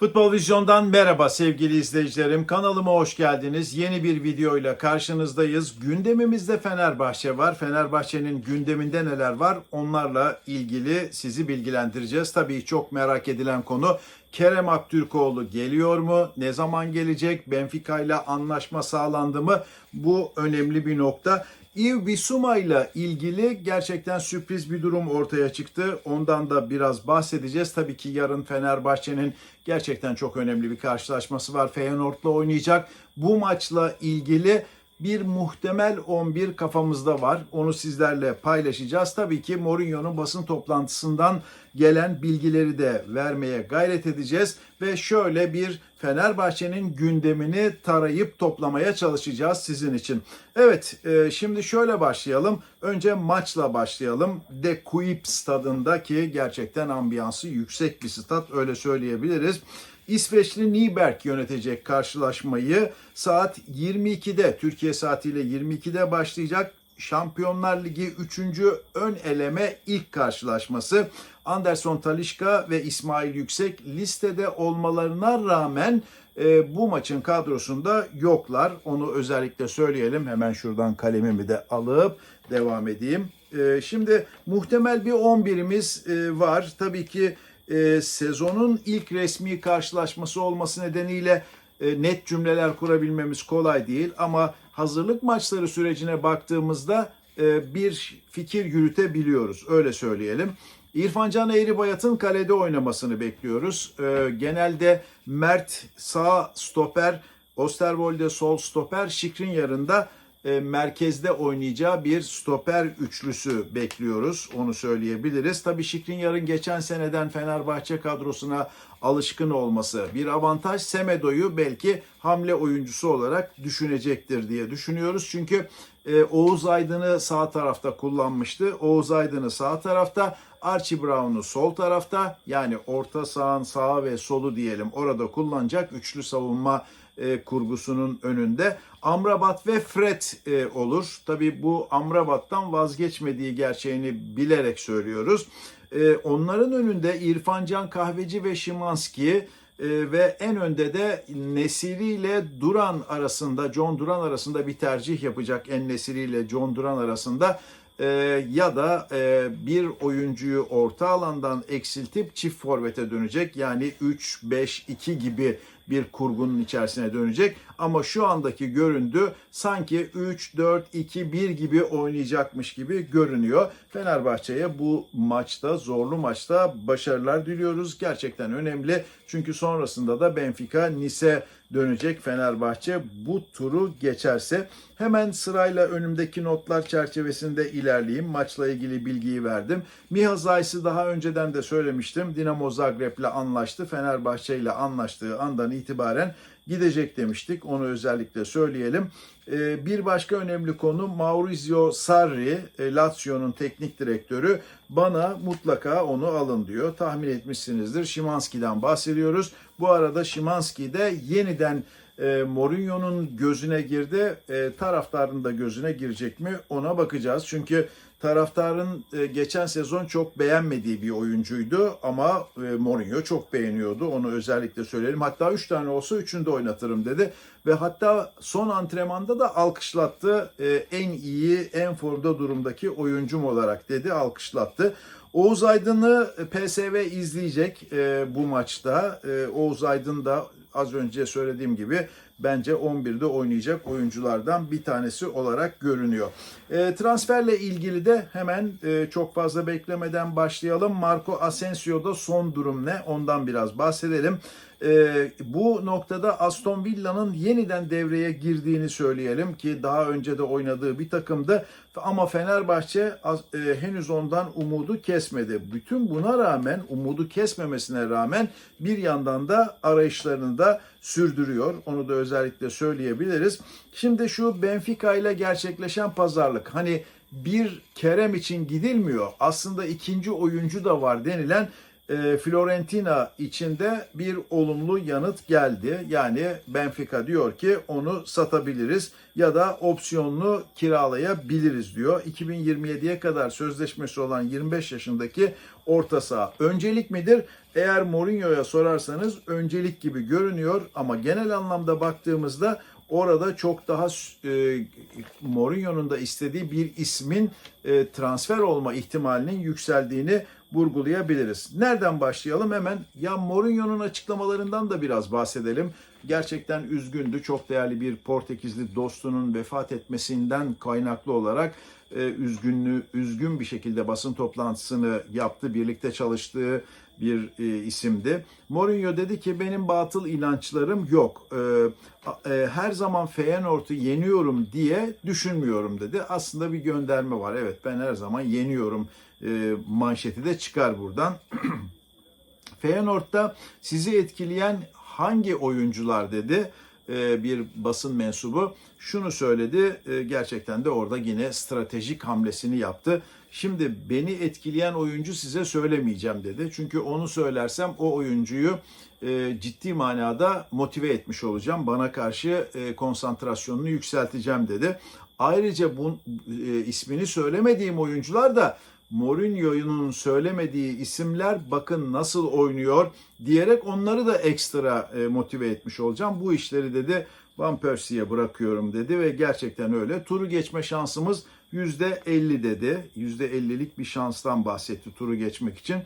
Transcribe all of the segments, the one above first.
Futbol Vizyon'dan merhaba sevgili izleyicilerim. Kanalıma hoş geldiniz. Yeni bir videoyla karşınızdayız. Gündemimizde Fenerbahçe var. Fenerbahçe'nin gündeminde neler var? Onlarla ilgili sizi bilgilendireceğiz. Tabii çok merak edilen konu Kerem Aktürkoğlu geliyor mu? Ne zaman gelecek? Benfica ile anlaşma sağlandı mı? Bu önemli bir nokta. Yves Bissouma ile ilgili gerçekten sürpriz bir durum ortaya çıktı. Ondan da biraz bahsedeceğiz. Tabii ki yarın Fenerbahçe'nin gerçekten çok önemli bir karşılaşması var. Feyenoord'la oynayacak. Bu maçla ilgili bir muhtemel 11 kafamızda var. Onu sizlerle paylaşacağız. Tabii ki Mourinho'nun basın toplantısından gelen bilgileri de vermeye gayret edeceğiz ve şöyle bir Fenerbahçe'nin gündemini tarayıp toplamaya çalışacağız sizin için. Evet, e, şimdi şöyle başlayalım. Önce maçla başlayalım. De Kuip stadında ki gerçekten ambiyansı yüksek bir stat öyle söyleyebiliriz. İsveçli Nyberg yönetecek karşılaşmayı saat 22'de Türkiye saatiyle 22'de başlayacak. Şampiyonlar Ligi 3. ön eleme ilk karşılaşması. Anderson Talişka ve İsmail Yüksek listede olmalarına rağmen e, bu maçın kadrosunda yoklar. Onu özellikle söyleyelim. Hemen şuradan kalemimi de alıp devam edeyim. E, şimdi muhtemel bir 11'imiz e, var. Tabii ki e, sezonun ilk resmi karşılaşması olması nedeniyle net cümleler kurabilmemiz kolay değil ama hazırlık maçları sürecine baktığımızda e, bir fikir yürütebiliyoruz öyle söyleyelim. İrfan Can Eğribayat'ın kalede oynamasını bekliyoruz. E, genelde Mert sağ stoper, Osterwolde sol stoper, Şikrin da e, merkezde oynayacağı bir stoper üçlüsü bekliyoruz. Onu söyleyebiliriz. Tabii Şikrinyar'ın geçen seneden Fenerbahçe kadrosuna alışkın olması bir avantaj. Semedo'yu belki hamle oyuncusu olarak düşünecektir diye düşünüyoruz. Çünkü e, Oğuz Aydın'ı sağ tarafta kullanmıştı. Oğuz Aydın'ı sağ tarafta, Archie Brown'u sol tarafta yani orta sağın sağı ve solu diyelim orada kullanacak üçlü savunma e, kurgusunun önünde. Amrabat ve Fred e, olur. Tabi bu Amrabat'tan vazgeçmediği gerçeğini bilerek söylüyoruz. E, onların önünde İrfan Can Kahveci ve Şimanski ve en önde de Nesiri ile Duran arasında, John Duran arasında bir tercih yapacak. En Nesiri ile John Duran arasında ya da bir oyuncuyu orta alandan eksiltip çift forvete dönecek. Yani 3-5-2 gibi bir kurgunun içerisine dönecek. Ama şu andaki göründü sanki 3-4-2-1 gibi oynayacakmış gibi görünüyor. Fenerbahçe'ye bu maçta, zorlu maçta başarılar diliyoruz. Gerçekten önemli. Çünkü sonrasında da Benfica Nice dönecek Fenerbahçe bu turu geçerse. Hemen sırayla önümdeki notlar çerçevesinde ilerleyeyim. Maçla ilgili bilgiyi verdim. Miha Zayis'i daha önceden de söylemiştim. Dinamo Zagreb'le anlaştı. Fenerbahçe ile anlaştığı andan itibaren gidecek demiştik. Onu özellikle söyleyelim. Ee, bir başka önemli konu Maurizio Sarri, e, Lazio'nun teknik direktörü. Bana mutlaka onu alın diyor. Tahmin etmişsinizdir. Şimanski'den bahsediyoruz. Bu arada Şimanski de yeniden e, Mourinho'nun gözüne girdi. E, taraftarın da gözüne girecek mi ona bakacağız. Çünkü taraftarın e, geçen sezon çok beğenmediği bir oyuncuydu ama e, Mourinho çok beğeniyordu. Onu özellikle söyleyelim. Hatta 3 tane olsa 3'ünü de oynatırım dedi. Ve hatta son antrenmanda da alkışlattı. E, en iyi, en formda durumdaki oyuncum olarak dedi. Alkışlattı. Oğuz Aydın'ı PSV izleyecek bu maçta. Oğuz Aydın da az önce söylediğim gibi bence 11'de oynayacak oyunculardan bir tanesi olarak görünüyor. E, transferle ilgili de hemen e, çok fazla beklemeden başlayalım. Marco Asensio'da son durum ne? Ondan biraz bahsedelim. E, bu noktada Aston Villa'nın yeniden devreye girdiğini söyleyelim ki daha önce de oynadığı bir takımdı. Ama Fenerbahçe e, henüz ondan umudu kesmedi. Bütün buna rağmen, umudu kesmemesine rağmen bir yandan da arayışlarını da sürdürüyor. Onu da özellikle söyleyebiliriz. Şimdi şu Benfica ile gerçekleşen pazarlık. Hani bir Kerem için gidilmiyor. Aslında ikinci oyuncu da var denilen e, Fiorentina içinde bir olumlu yanıt geldi. Yani Benfica diyor ki onu satabiliriz ya da opsiyonlu kiralayabiliriz diyor. 2027'ye kadar sözleşmesi olan 25 yaşındaki orta saha öncelik midir? Eğer Mourinho'ya sorarsanız öncelik gibi görünüyor ama genel anlamda baktığımızda orada çok daha e, Mourinho'nun da istediği bir ismin e, transfer olma ihtimalinin yükseldiğini vurgulayabiliriz. Nereden başlayalım? Hemen ya Mourinho'nun açıklamalarından da biraz bahsedelim. Gerçekten üzgündü. Çok değerli bir Portekizli dostunun vefat etmesinden kaynaklı olarak e, üzgünlü, üzgün bir şekilde basın toplantısını yaptı. Birlikte çalıştığı bir e, isimdi. Mourinho dedi ki benim batıl inançlarım yok. E, e, her zaman Feyenoord'u yeniyorum diye düşünmüyorum dedi. Aslında bir gönderme var. Evet ben her zaman yeniyorum e, manşeti de çıkar buradan. Feyenoord'da sizi etkileyen hangi oyuncular dedi bir basın mensubu şunu söyledi e, gerçekten de orada yine stratejik hamlesini yaptı. Şimdi beni etkileyen oyuncu size söylemeyeceğim dedi. Çünkü onu söylersem o oyuncuyu e, ciddi manada motive etmiş olacağım. Bana karşı konsantrasyonunu yükselteceğim dedi. Ayrıca bu ismini söylemediğim oyuncular da Mourinho'nun söylemediği isimler bakın nasıl oynuyor diyerek onları da ekstra e, motive etmiş olacağım. Bu işleri dedi Van Persie'ye bırakıyorum dedi ve gerçekten öyle. Turu geçme şansımız %50 dedi. %50'lik bir şanstan bahsetti turu geçmek için.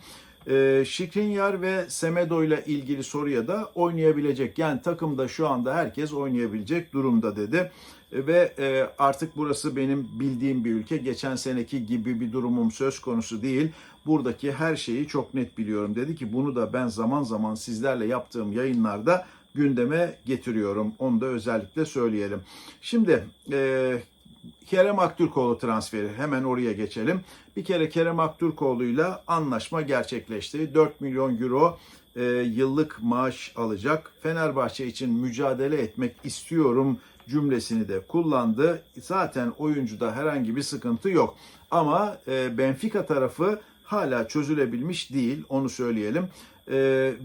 E, Şikrinyar ve Semedo ile ilgili soruya da oynayabilecek. Yani takımda şu anda herkes oynayabilecek durumda dedi. E, ve e, artık burası benim bildiğim bir ülke. Geçen seneki gibi bir durumum söz konusu değil. Buradaki her şeyi çok net biliyorum dedi ki bunu da ben zaman zaman sizlerle yaptığım yayınlarda gündeme getiriyorum. Onu da özellikle söyleyelim. Şimdi e, Kerem Aktürkoğlu transferi hemen oraya geçelim. Bir kere Kerem Aktürkoğlu'yla anlaşma gerçekleşti. 4 milyon euro e, yıllık maaş alacak. Fenerbahçe için mücadele etmek istiyorum cümlesini de kullandı. Zaten oyuncuda herhangi bir sıkıntı yok. Ama e, Benfica tarafı hala çözülebilmiş değil onu söyleyelim. E,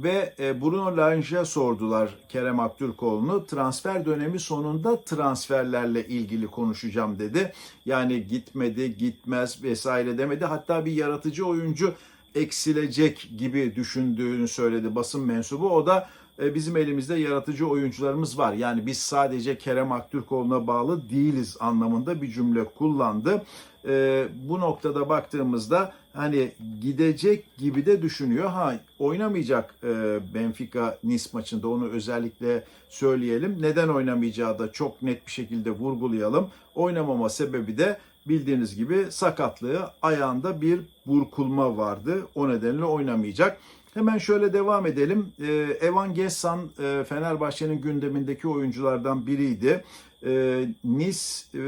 ve e, Bruno Lange'a sordular Kerem Aktürkoğlu'nu. Transfer dönemi sonunda transferlerle ilgili konuşacağım dedi. Yani gitmedi, gitmez vesaire demedi. Hatta bir yaratıcı oyuncu eksilecek gibi düşündüğünü söyledi basın mensubu. O da e, bizim elimizde yaratıcı oyuncularımız var. Yani biz sadece Kerem Aktürkoğlu'na bağlı değiliz anlamında bir cümle kullandı. E, bu noktada baktığımızda hani gidecek gibi de düşünüyor. Ha oynamayacak e, Benfica Nice maçında onu özellikle söyleyelim. Neden oynamayacağı da çok net bir şekilde vurgulayalım. Oynamama sebebi de bildiğiniz gibi sakatlığı ayağında bir burkulma vardı. O nedenle oynamayacak. Hemen şöyle devam edelim. Ee, Evan Gessan e, Fenerbahçe'nin gündemindeki oyunculardan biriydi. Ee, nice e,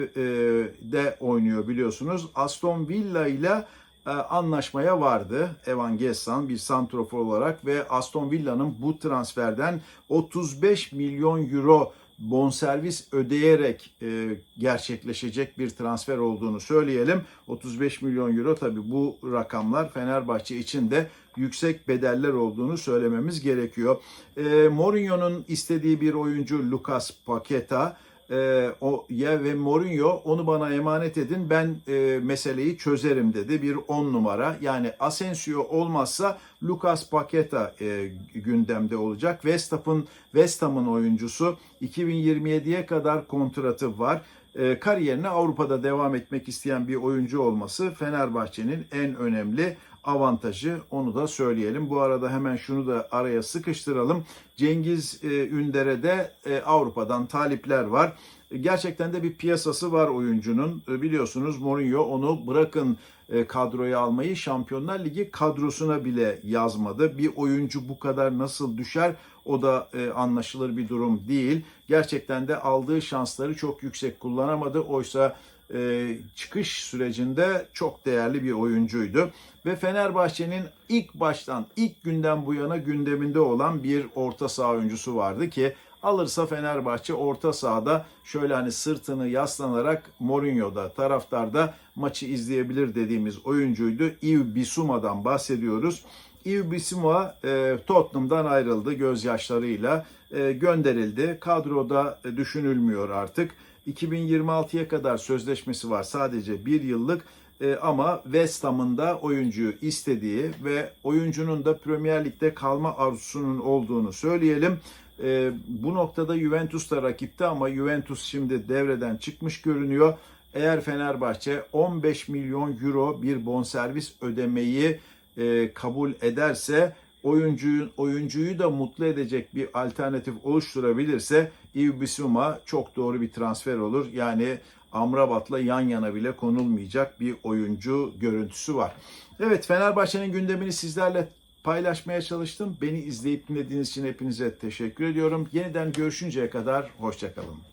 de oynuyor biliyorsunuz. Aston Villa ile e, anlaşmaya vardı Evan Gessan bir santrofor olarak ve Aston Villa'nın bu transferden 35 milyon euro bonservis ödeyerek e, gerçekleşecek bir transfer olduğunu söyleyelim. 35 milyon euro tabi bu rakamlar Fenerbahçe için de yüksek bedeller olduğunu söylememiz gerekiyor. E, Mourinho'nun istediği bir oyuncu Lucas Paqueta e, o ya ve Mourinho onu bana emanet edin ben e, meseleyi çözerim dedi bir 10 numara. Yani Asensio olmazsa Lucas Paqueta e, gündemde olacak. West Ham'ın West Ham'ın oyuncusu 2027'ye kadar kontratı var. E, kariyerine Avrupa'da devam etmek isteyen bir oyuncu olması Fenerbahçe'nin en önemli avantajı onu da söyleyelim. Bu arada hemen şunu da araya sıkıştıralım. Cengiz e, Ünder'e de e, Avrupa'dan talipler var. Gerçekten de bir piyasası var oyuncunun. E, biliyorsunuz Mourinho onu bırakın e, kadroya almayı Şampiyonlar Ligi kadrosuna bile yazmadı. Bir oyuncu bu kadar nasıl düşer o da e, anlaşılır bir durum değil. Gerçekten de aldığı şansları çok yüksek kullanamadı. Oysa e, çıkış sürecinde çok değerli bir oyuncuydu. Ve Fenerbahçe'nin ilk baştan, ilk günden bu yana gündeminde olan bir orta saha oyuncusu vardı ki alırsa Fenerbahçe orta sahada şöyle hani sırtını yaslanarak Mourinho'da taraftarda maçı izleyebilir dediğimiz oyuncuydu. Yves Bissouma'dan bahsediyoruz. Yves Bissouma e, Tottenham'dan ayrıldı gözyaşlarıyla e, gönderildi. Kadroda düşünülmüyor artık. 2026'ya kadar sözleşmesi var sadece bir yıllık E, ama West Ham'ın da oyuncuyu istediği ve oyuncunun da Premier Lig'de kalma arzusunun olduğunu söyleyelim. E, bu noktada Juventus da rakipte ama Juventus şimdi devreden çıkmış görünüyor. Eğer Fenerbahçe 15 milyon euro bir bonservis ödemeyi e, kabul ederse oyuncuyu, oyuncuyu da mutlu edecek bir alternatif oluşturabilirse Yves Bissouma çok doğru bir transfer olur. Yani Amrabat'la yan yana bile konulmayacak bir oyuncu görüntüsü var. Evet Fenerbahçe'nin gündemini sizlerle paylaşmaya çalıştım. Beni izleyip dinlediğiniz için hepinize teşekkür ediyorum. Yeniden görüşünceye kadar hoşçakalın.